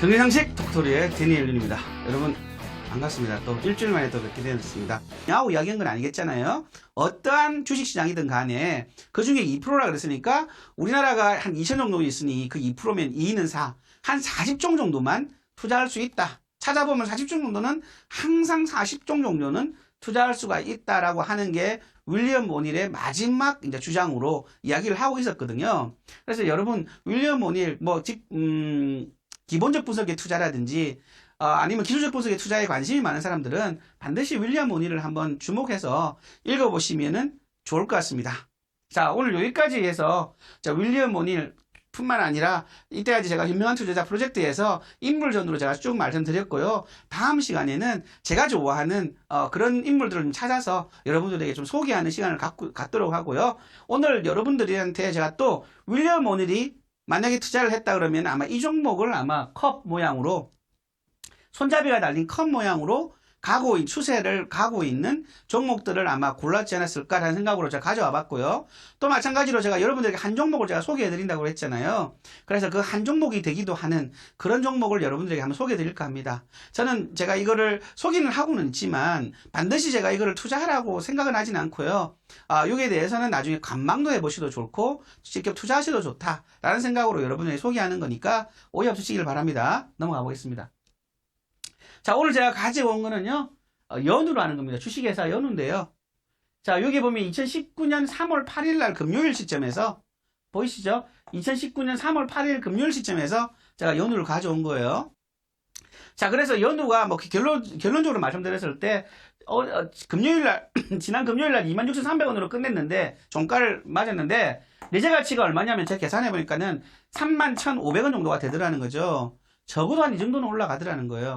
경제상식 톡토리의 데니엘 윤입니다. 여러분 반갑습니다. 또 일주일 만에 또 뵙게 되었습니다. 야후 이야기한 건 아니겠잖아요. 어떠한 주식시장이든 간에 그 중에 2%라 그랬으니까 우리나라가 한 2천 정도 있으니 그 2%면 2는 4, 한 40종 정도만 투자할 수 있다. 찾아보면 40종 정도는 항상 40종 정도는 투자할 수가 있다라고 하는 게 윌리엄 모닐의 마지막 이제 주장으로 이야기를 하고 있었거든요. 그래서 여러분 윌리엄 모닐 뭐 직, 음, 기본적 분석의 투자라든지 어, 아니면 기술적 분석의 투자에 관심이 많은 사람들은 반드시 윌리엄 모닐을 한번 주목해서 읽어보시면은 좋을 것 같습니다. 자, 오늘 여기까지 해서 자, 윌리엄 모닐 뿐만 아니라 이때까지 제가 유명한 투자자 프로젝트에서 인물전으로 제가 쭉 말씀드렸고요. 다음 시간에는 제가 좋아하는 어, 그런 인물들을 좀 찾아서 여러분들에게 좀 소개하는 시간을 갖고, 갖도록 하고요. 오늘 여러분들한테 제가 또 윌리엄 모닐이 만약에 투자를 했다 그러면 아마 이 종목을 아마 컵 모양으로 손잡이가 달린 컵 모양으로 가고 있- 추세를 가고 있는 종목들을 아마 골랐지 않았을까라는 생각으로 제가 가져와 봤고요. 또 마찬가지로 제가 여러분들에게 한 종목을 제가 소개해 드린다고 했잖아요. 그래서 그 한 종목이 되기도 하는 그런 종목을 여러분들에게 한번 소개해 드릴까 합니다. 저는 제가 이거를 소개는 하고는 있지만 반드시 제가 이거를 투자하라고 생각은 하진 않고요. 아, 여기에 대해서는 나중에 관망도 해보셔도 좋고 직접 투자하셔도 좋다라는 생각으로 여러분에게 소개하는 거니까 오해 없으시길 바랍니다. 넘어가 보겠습니다. 자, 오늘 제가 가져온 거는요, 어, 연우로 하는 겁니다. 주식회사 연우인데요. 자, 여기 보면 2019년 3월 8일 날 금요일 시점에서, 보이시죠? 2019년 3월 8일 금요일 시점에서 제가 연우를 가져온 거예요. 자, 그래서 연우가 뭐 결론, 결론적으로 말씀드렸을 때, 어, 어, 금요일 날, 지난 금요일 날 26,300원으로 끝냈는데, 종가를 맞았는데, 내재 가치가 얼마냐면 제가 계산해 보니까는 31,500원 정도가 되더라는 거죠. 적어도 한 이 정도는 올라가더라는 거예요.